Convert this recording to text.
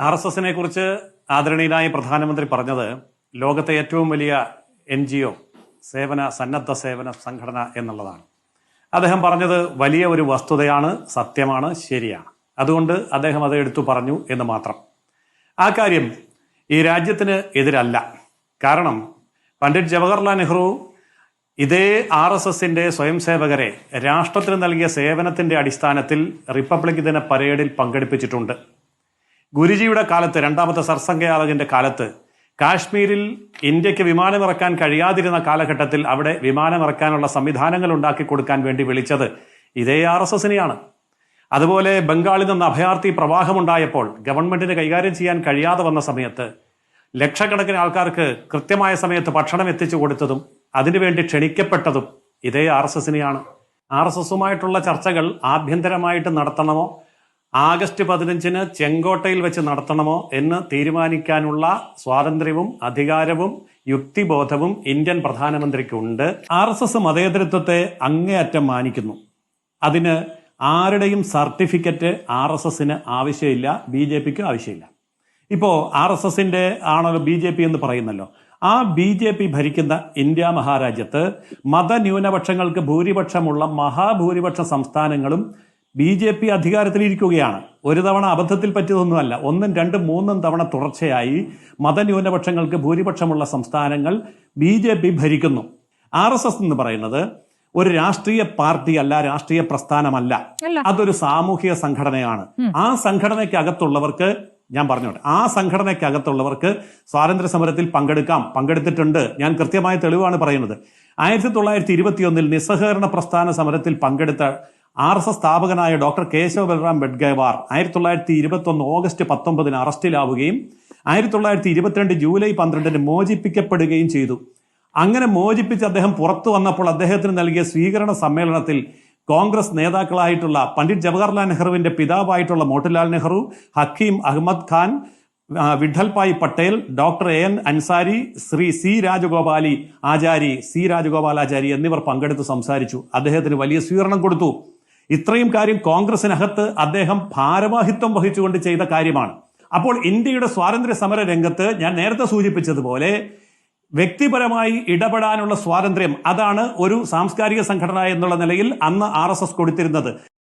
R S എസിനെ കുറിച്ച് ആദരണീയനായ പ്രധാനമന്ത്രി പറഞ്ഞത് ലോകത്തെ ഏറ്റവും വലിയ എൻ ജി ഒ സേവന സന്നദ്ധ സേവന സംഘടന എന്നുള്ളതാണ്. അദ്ദേഹം പറഞ്ഞത് വലിയ ഒരു വസ്തുതയാണ് സത്യമാണ് ശരിയാണ്. അതുകൊണ്ട് അദ്ദേഹം അത് എടുത്തു പറഞ്ഞു എന്ന് മാത്രം. ആ കാര്യം ഈ രാജ്യത്തിന് എതിരല്ല. കാരണം പണ്ഡിറ്റ് ജവഹർലാൽ നെഹ്റു ഇതേ ആർ എസ് എസിന്റെ സ്വയം സേവകരെ രാഷ്ട്രത്തിന് നൽകിയ സേവനത്തിന്റെ അടിസ്ഥാനത്തിൽ റിപ്പബ്ലിക് ദിന പരേഡിൽ പങ്കെടുപ്പിച്ചിട്ടുണ്ട്. ഗുരുജിയുടെ കാലത്ത് രണ്ടാമത്തെ സർസംഘയാളകന്റെ കാലത്ത് കാശ്മീരിൽ ഇന്ത്യയ്ക്ക് വിമാനമിറക്കാൻ കഴിയാതിരുന്ന കാലഘട്ടത്തിൽ അവിടെ വിമാനമിറക്കാനുള്ള സംവിധാനങ്ങൾ ഉണ്ടാക്കി കൊടുക്കാൻ വേണ്ടി വിളിച്ചത് ഇതേ ആർ എസ് എസിനെയാണ്. അതുപോലെ ബംഗാളിൽ നിന്ന് അഭയാർത്ഥി പ്രവാഹമുണ്ടായപ്പോൾ ഗവൺമെന്റിന് കൈകാര്യം ചെയ്യാൻ കഴിയാതെ വന്ന സമയത്ത് ലക്ഷക്കണക്കിന് ആൾക്കാർക്ക് കൃത്യമായ സമയത്ത് ഭക്ഷണം എത്തിച്ചു കൊടുത്തതും അതിനുവേണ്ടി ക്ഷണിക്കപ്പെട്ടതും ഇതേ ആർ എസ് എസിനെയാണ്. ആർ എസ് എസുമായിട്ടുള്ള ചർച്ചകൾ ആഭ്യന്തരമായിട്ട് നടത്തണമോ ആഗസ്റ്റ് പതിനഞ്ചിന് ചെങ്കോട്ടയിൽ വെച്ച് നടത്തണമോ എന്ന് തീരുമാനിക്കാനുള്ള സ്വാതന്ത്ര്യവും അധികാരവും യുക്തിബോധവും ഇന്ത്യൻ പ്രധാനമന്ത്രിക്കുണ്ട്. ആർ എസ് എസ് മതേതരത്വത്തെ അങ്ങേയറ്റം മാനിക്കുന്നു. അതിന് ആരുടെയും സർട്ടിഫിക്കറ്റ് ആർ എസ് എസിന് ആവശ്യമില്ല ബി ജെ പിക്ക് ആവശ്യമില്ല. ഇപ്പോൾ ആർ എസ് എസിന്റെ ആണല്ലോ ബി ജെ പി എന്ന് പറയുന്നല്ലോ. ആ ബി ജെ പി ഭരിക്കുന്ന ഇന്ത്യ മഹാരാജ്യത്ത് മതന്യൂനപക്ഷങ്ങൾക്ക് ഭൂരിപക്ഷമുള്ള മഹാഭൂരിപക്ഷ സംസ്ഥാനങ്ങളും ബി ജെ പി അധികാരത്തിലിരിക്കുകയാണ്. ഒരു തവണ അബദ്ധത്തിൽ പറ്റിയതൊന്നുമല്ല. ഒന്നും രണ്ടും മൂന്നും തവണ തുടർച്ചയായി മതന്യൂനപക്ഷങ്ങൾക്ക് ഭൂരിപക്ഷമുള്ള സംസ്ഥാനങ്ങൾ ബി ജെ പി ഭരിക്കുന്നു. ആർ എസ് എസ് എന്ന് പറയുന്നത് ഒരു രാഷ്ട്രീയ പാർട്ടി അല്ല രാഷ്ട്രീയ പ്രസ്ഥാനമല്ല. അതൊരു സാമൂഹിക സംഘടനയാണ്. ആ സംഘടനയ്ക്കകത്തുള്ളവർക്ക് ഞാൻ പറഞ്ഞോട്ടെ ആ സംഘടനയ്ക്കകത്തുള്ളവർക്ക് സ്വാതന്ത്ര്യ സമരത്തിൽ പങ്കെടുക്കാം. പങ്കെടുത്തിട്ടുണ്ട്. ഞാൻ കൃത്യമായ തെളിവാണ് പറയുന്നത്. ആയിരത്തി തൊള്ളായിരത്തി ഇരുപത്തിയൊന്നിൽ നിസ്സഹകരണ പ്രസ്ഥാന സമരത്തിൽ പങ്കെടുത്ത ആർ എസ് എസ് സ്ഥാപകനായ ഡോക്ടർ കേശവ ബൽറാം ബെഡ്ഗേവാർ ആയിരത്തി തൊള്ളായിരത്തി ഇരുപത്തൊന്ന് ഓഗസ്റ്റ് പത്തൊമ്പതിന് അറസ്റ്റിലാവുകയും ആയിരത്തി തൊള്ളായിരത്തി ഇരുപത്തിരണ്ട് ജൂലൈ പന്ത്രണ്ടിന് മോചിപ്പിക്കപ്പെടുകയും ചെയ്തു. അങ്ങനെ മോചിപ്പിച്ച് അദ്ദേഹം പുറത്തു വന്നപ്പോൾ അദ്ദേഹത്തിന് നൽകിയ സ്വീകരണ സമ്മേളനത്തിൽ കോൺഗ്രസ് നേതാക്കളായിട്ടുള്ള പണ്ഡിറ്റ് ജവഹർലാൽ നെഹ്റുവിന്റെ പിതാവായിട്ടുള്ള Motilal Nehru Hakim Ahmed Khan Vithalbhai Patel doctor A N Ansari Shri C Rajagopalachari C Rajagopalachari എന്നിവർ പങ്കെടുത്ത് സംസാരിച്ചു. അദ്ദേഹത്തിന് വലിയ സ്വീകരണം കൊടുത്തു. ഇത്രയും കാര്യം കോൺഗ്രസിനകത്ത് അദ്ദേഹം ഭാരവാഹിത്വം വഹിച്ചുകൊണ്ട് ചെയ്ത കാര്യമാണ്. അപ്പോൾ ഇന്ത്യയുടെ സ്വാതന്ത്ര്യ സമര രംഗത്ത് ഞാൻ നേരത്തെ സൂചിപ്പിച്ചതുപോലെ വ്യക്തിപരമായി ഇടപെടാനുള്ള സ്വാതന്ത്ര്യം അതാണ് ഒരു സാംസ്കാരിക സംഘടന എന്നുള്ള നിലയിൽ അന്ന് ആർ കൊടുത്തിരുന്നത്.